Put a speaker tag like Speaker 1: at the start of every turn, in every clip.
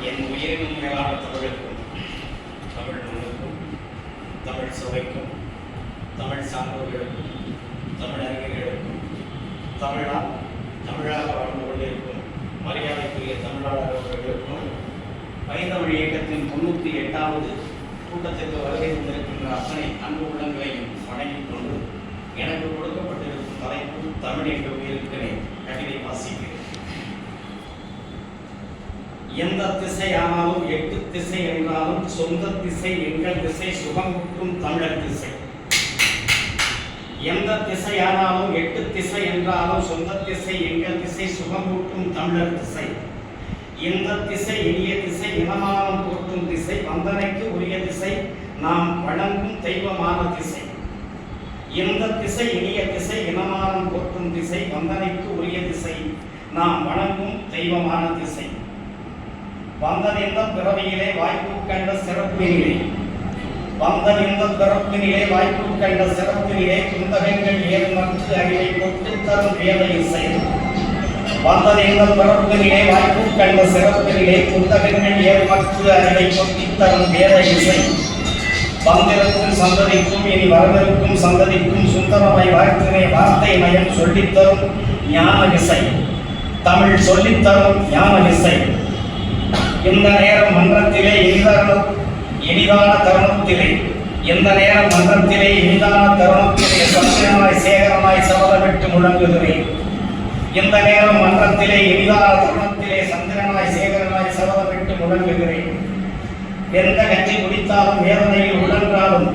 Speaker 1: என் உயிரினும் மேலான தமிழுக்கும் தமிழ் மண்ணுக்கும் தமிழ் சுவைக்கும் தமிழ் சான்றோர்களுக்கும் தமிழ் அறிஞர்களுக்கும் தமிழால் தமிழாக வாழ்ந்து கொண்டிருக்கும் மரியாதைக்குரிய தமிழாளர் அவர்களுக்கும் பைந்தமிழ் இயக்கத்தின் தொண்ணூற்றி எட்டாவது கூட்டத்திற்கு வருகை தந்திருக்கின்ற அத்தனை அன்பு உள்ளங்களையும் வணங்கிக் கொண்டு எனக்கு கொடுக்கப்பட்டிருக்கும் தலைப்பு தமிழ் என்ற உயிருக்கிறேன் கவிதை வாசிக்கிறேன். எந்த திசை ஆனாலும் எட்டு திசை என்றாலும் சொந்த திசை எங்கள் திசை சுகம் சுகமுற்றும் தமிழர் திசை. எந்த திசை ஆனாலும் எட்டு திசை என்றாலும் சொந்த திசை எங்கள் திசை சுகம் சுகமூட்டும் தமிழர் திசை. எந்த திசை இனிய திசை இனமானம் போற்றும் திசை வந்தனைக்கு உரிய திசை நாம் வணங்கும் தெய்வமான திசை. எந்த திசை இனிய திசை இனமானம் போற்றும் திசை வந்தனைக்கு உரிய திசை நாம் வணங்கும் தெய்வமான திசை. வந்ததெந்த பிறவியிலே வாய்ப்பு கண்ட சிறப்பினிலே. வந்ததெந்த பிறப்பினிலே வாய்ப்பு கண்ட சிறப்பினிலே குந்தகங்கள் ஏதுமற்று அறிவை கொட்டு தரும் வேத செய்து. வந்ததெந்த பிறப்பினிலே வாய்ப்பு கண்ட சிறப்பினிலே குந்தகங்கள் ஏதுமற்று அறிவை கொட்டி தரும் வேத செய்து. வந்திருக்கும் சந்ததிக்கும் இனி வரவிருக்கும் சந்ததிக்கும் சுந்தரமாய் வாழ்த்தினை வார்த்தை மயம் சொல்லித்தரும் ஞான விசை தமிழ் சொல்லித்தரும் ஞான விசை இந்த நேரம் மன்றத்திலே எளிதான எளிதான தருணத்திலே எந்த நேரம் மன்றத்திலே எளிதான தருணத்திலே சத்தியமாய் சேகரமாய் சபதமிட்டு முழங்குகிறேன். எந்த நேரம் மன்றத்திலே எளிதான தருணத்திலே சந்திரனாய் சேகரனாய் சபதமிட்டு முழங்குகிறேன். எந்த கட்சி குடித்தாலும் வேதனையில் உழன்றாலும்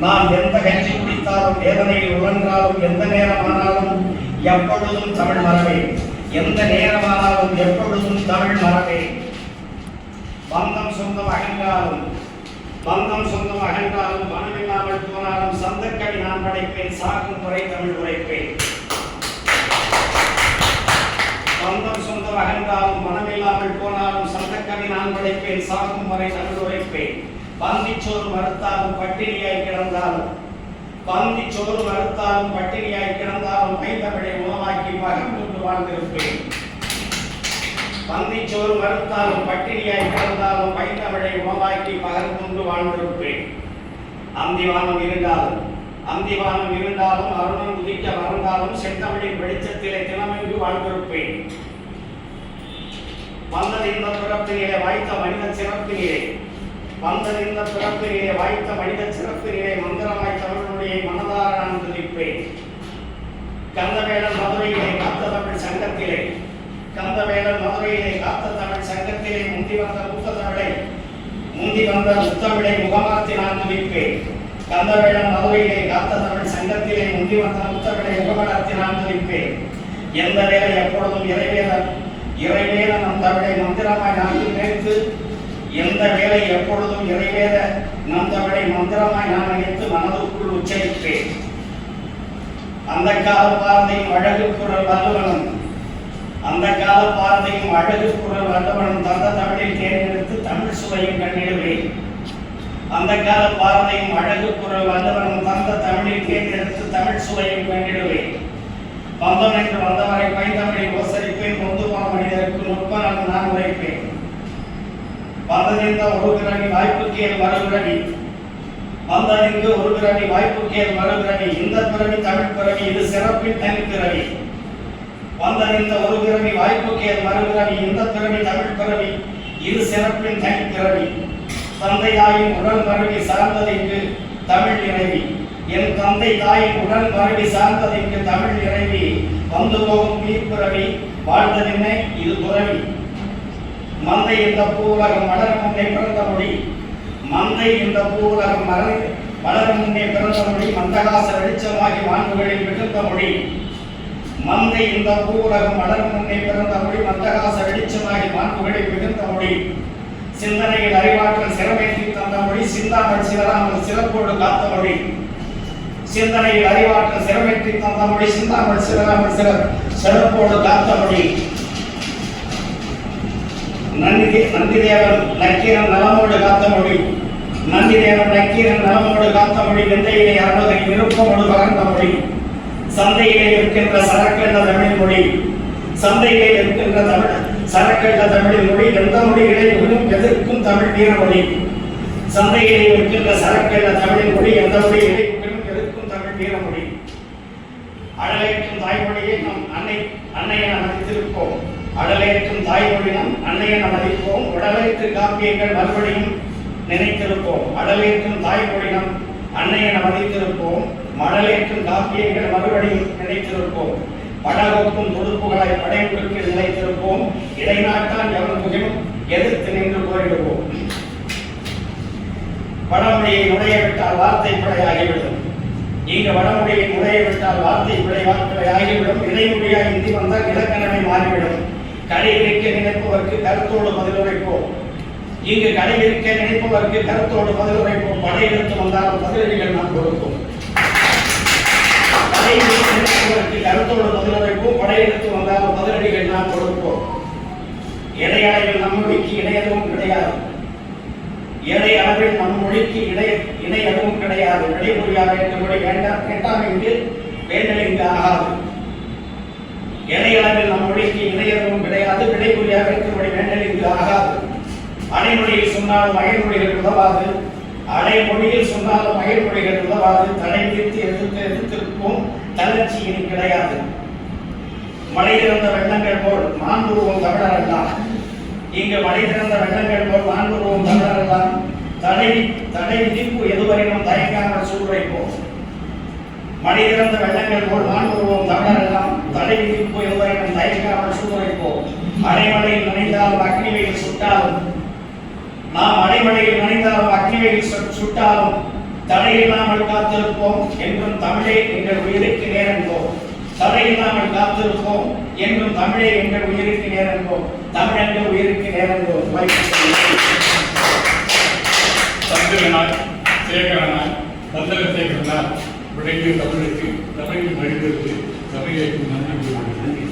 Speaker 1: நான் எந்த கட்சி குடித்தாலும் வேதனையில் உழன்றாலும் எந்த நேரமானாலும் எப்பொழுதும் தமிழ் மறவே எந்த நேரமானாலும் எப்பொழுதும் தமிழ் மறவே பந்தம் சொந்தம் அகன்றாலும் பந்தம் சொந்தம் அகன்றாலும் இல்லாமல் போனாலும் சந்தக்கடி நான் படைப்பேன் சாகும் முறை தமிழ் உரைப்பேன். பந்தம் சொந்தம் அகன்றாலும் இல்லாமல் போனாலும் சந்தக்கடி நான் படைப்பேன் சாக்கும் வரை தமிழ் உரைப்பேன். பந்திச்சோறு மறுத்தாலும் பட்டினியாய் கிடந்தாலும் பந்திச்சோறு மறுத்தாலும் பட்டினியாய் கிடந்தாலும் கைத்தமிழை உணவாக்கி பகம் கொண்டு வாழ்ந்திருப்பேன். பந்திச்சோறு மறுத்தாலும் பட்டினியாய் கிடந்தாலும் பைந்தமிழை உணவாக்கி பகர்ந்து வாழ்ந்திருப்பேன். அந்திவானம் இருந்தாலும் அந்திவானம் இருந்தாலும் அருணம் உதிக்க மறந்தாலும் செந்தமிழின் வெளிச்சத்திலே தினமெங்கு வாழ்ந்திருப்பேன். வந்தது இந்த பிறப்பினிலே வாய்த்த மனித சிறப்பினிலே. வந்தது இந்த பிறப்பினிலே வாய்த்த மனித சிறப்பினிலே மந்திரமாய் தமிழுடைய மனதார நான் துதிப்பேன் கந்தவேலன் மதுரையிலே கத்த தமிழ் சங்கத்திலே கந்தவேலர் மதுரையிலே காத்த தமிழ் சங்கத்திலே முந்தி வந்த முத்த தமிழை முந்தி வந்த முத்தமிழை முகமாத்தி நான் துதிப்பேன் கந்தவேலன் மதுரையிலே காத்த தமிழ் சங்கத்திலே முந்தி வந்த முத்தமிழை முகமாத்தி நான் துதிப்பேன் எந்த வேலை எப்பொழுதும் இறைவேதன் இறைவேல நம் தமிழை மந்திரமாய் நான் நினைத்து எந்த வேலை எப்பொழுதும் இறைவேல நம் தமிழை மந்திரமாய் நான் நினைத்து மனதுக்குள் உச்சரிப்பேன். அந்த கால பார்வையும் அழகு குரல் வல்லுவனும் அந்த கால பார்வையும் அழகு குரல் வல்லவனும் தந்த தமிழில் தேர்ந்தெடுத்து தமிழ் சுவையும் கண்டிடுவேன் அந்த கால பார்வையும் அழகு குரல் வல்லவனும் தந்த தமிழில் தேர்ந்தெடுத்து தமிழ் சுவையும் கண்டிடுவேன் வந்தவன் என்று வந்தவரை பைந்தமிழை உபசரிப்பேன். பொதுவான மனிதருக்கு நுட்ப நான் உரைப்பேன். வந்ததிருந்த ஒரு பிறவி கேள் மறுபிறவி வந்ததிங்கு ஒரு பிறவி கேள் மறுபிறவி இந்த பிறவி தமிழ் பிறவி இது சிறப்பின் தனி பிறவி வந்தறிந்த ஒரு பிறவி வாய்ப்புக்கேல் மறுபிறவி இந்த பிறவி தமிழ் பிறவி இது சிறப்பின் தனிப்பிறவி தந்தை தாயின் உடல் மருவி சார்ந்ததிங்கு தமிழ் இறைவி என் தந்தை தாயின் உடல் மருவி சார்ந்ததைக்கு தமிழ் இறைவி வந்து போகும் மீட்பிறவி வாழ்ந்ததின்னை? இது துறவி. மந்தை இந்த பூவுலகம் மலர் முன்னே பிறந்த மொழி. மந்தை இந்த பூவுலகம் மலர் மலர் முன்னே பிறந்த மொழி. மந்தகாச வெளிச்சமாகி வாழ்ந்துகளில் மிகுந்த மொழி. மந்தை இந்த பூவுலகம் மலர் முன்னே பிறந்த மொழி மந்தகாச வெளிச்சமாகி மாண்புகளை மிகுந்த மொழி சிந்தனையில் அறிவாற்றல் சிறமேற்றி தந்த மொழி சிந்தாமல் சிதறாமல் சிறப்போடு காத்த மொழி சிந்தனையில் அறிவாற்றல் சிறமேற்றி தந்த மொழி சிந்தாமல் சிதறாமல் சிற சிறப்போடு காத்த மொழி நந்தி நந்திதேவன் நக்கீரன் நலமோடு காத்த மொழி நந்திதேவன் நக்கீரன் நலமோடு காத்த மொழி விந்தையிலே அறுபதை விருப்பமோடு வளர்ந்த மொழி சந்தையிலே இருக்கின்ற சரக்கு என்ற தமிழ் மொழி. சந்தையிலே இருக்கின்ற தமிழ் சரக்கு என்ற தமிழ் மொழி எந்த மொழி எதிர்க்கும் தமிழ் வீரமொழி சந்தையிலே இருக்கின்ற சரக்கு என்ற தமிழ் மொழி எந்த மொழி எதிர்க்கும் தமிழ் வீரமொழி அழலேற்றும் தாய்மொழியை நம் அன்னை அன்னையை நாம் மதித்திருப்போம். அடலேற்றும் தாய்மொழி நம் அன்னையை நாம் மதிப்போம். உடலேற்று காப்பியங்கள் மறுபடியும் நினைத்திருப்போம். அடலேற்றும் தாய்மொழி நம் அன்னையை நாம் மதித்திருப்போம். மடலேற்றும் காப்பியங்கள் மறுபடியும் நினைத்திருப்போம் படகோக்கும் துடுப்புகளை படைப்புக்கு நிலைத்திருப்போம். இடைநாட்டால் எவருக்கும் எதிர்த்து நின்று போரிடுவோம். வடமொழியை நுழையவிட்டால் வார்த்தை பிழையாகிவிடும். இங்கு வடமொழியை நுழைய விட்டால் வார்த்தை பிழை பிழையாகிவிடும் இடைமொழியாய் இந்தி வந்தால் இலக்கணமே மாறிவிடும். கடைபிடிக்க நினைப்பவருக்கு கருத்தோடு பதிலுரைப்போம். இங்கு கடைபிடிக்க நினைப்பவருக்கு கருத்தோடு பதிலுரைப்போம். படையெடுத்து வந்தாலும் பதிலடிகள் நாம் கொடுப்போம் படையெடுத்து நினைப்பவர்க்கு கருத்தோடு பதிலுரைப்போம் படையெடுத்து வந்தாலும் பதிலடிகள் நாம் கொடுப்போம் நம்மொழிக்கு இணையதும் கிடையாது. ஏழை அளவில் நம் மொழிக்கு இணை எதுவும் கிடையாது. விடைமொழியாக என்ற மொழி வேண்டாம் கேட்டால் இங்கு வேண்டல் இங்கு ஆகாது. ஏழை அளவில் நம் மொழிக்கு இணை எதுவும் கிடையாது. விடைமொழியாக என்ற மொழி வேண்டல் இங்கு ஆகாது. அடைமொழியில் சொன்னாலும் மகிழ்மொழிகள் உதவாது. அடைமொழியில் சொன்னாலும் மகிழ்மொழிகள் உதவாது. தடை விதித்து எதிர்த்து எதிர்த்திருக்கும் தளர்ச்சி இனி கிடையாது. மழை இருந்த வெள்ளங்கள் போல் மாண்புருவம் தமிழர் எல்லாம் இங்கு மழை திறந்த வெள்ளங்கள் போல் மாண்புருவம் தமிழர் தடை தடை விதிப்பு எதுவரையிலும் தயங்காமல் சூழ்வைப்போம் மனிதிறந்த திறந்த வெள்ளங்கள் போல் மாண்புருவம் தமிழர் தடை விதிப்பு எதுவரையிலும் தயங்காமல் சூழ்வைப்போம் அரைமலையில் நினைந்தாலும் அக்னி வெயில் சுட்டாலும் நாம் அரைமலையில் நினைந்தாலும் அக்னி வெயில் சுட்டாலும் தடையில்லாமல் காத்திருப்போம் என்றும் தமிழே எங்கள் உயிருக்கு நேரன்போம். தடையில்லாமல் காத்திருப்போம் என்றும் தமிழே எங்கள் உயிருக்கு நேரன்போம். தமிழங்கள் உயிருக்கு நேரன்போம்
Speaker 2: சந்திரனாய் சேகரனாய் சந்திர சேகரனாய் விளங்கிய தமிழுக்கு தமிழில் மனிதருக்கு தமிழை நன்றி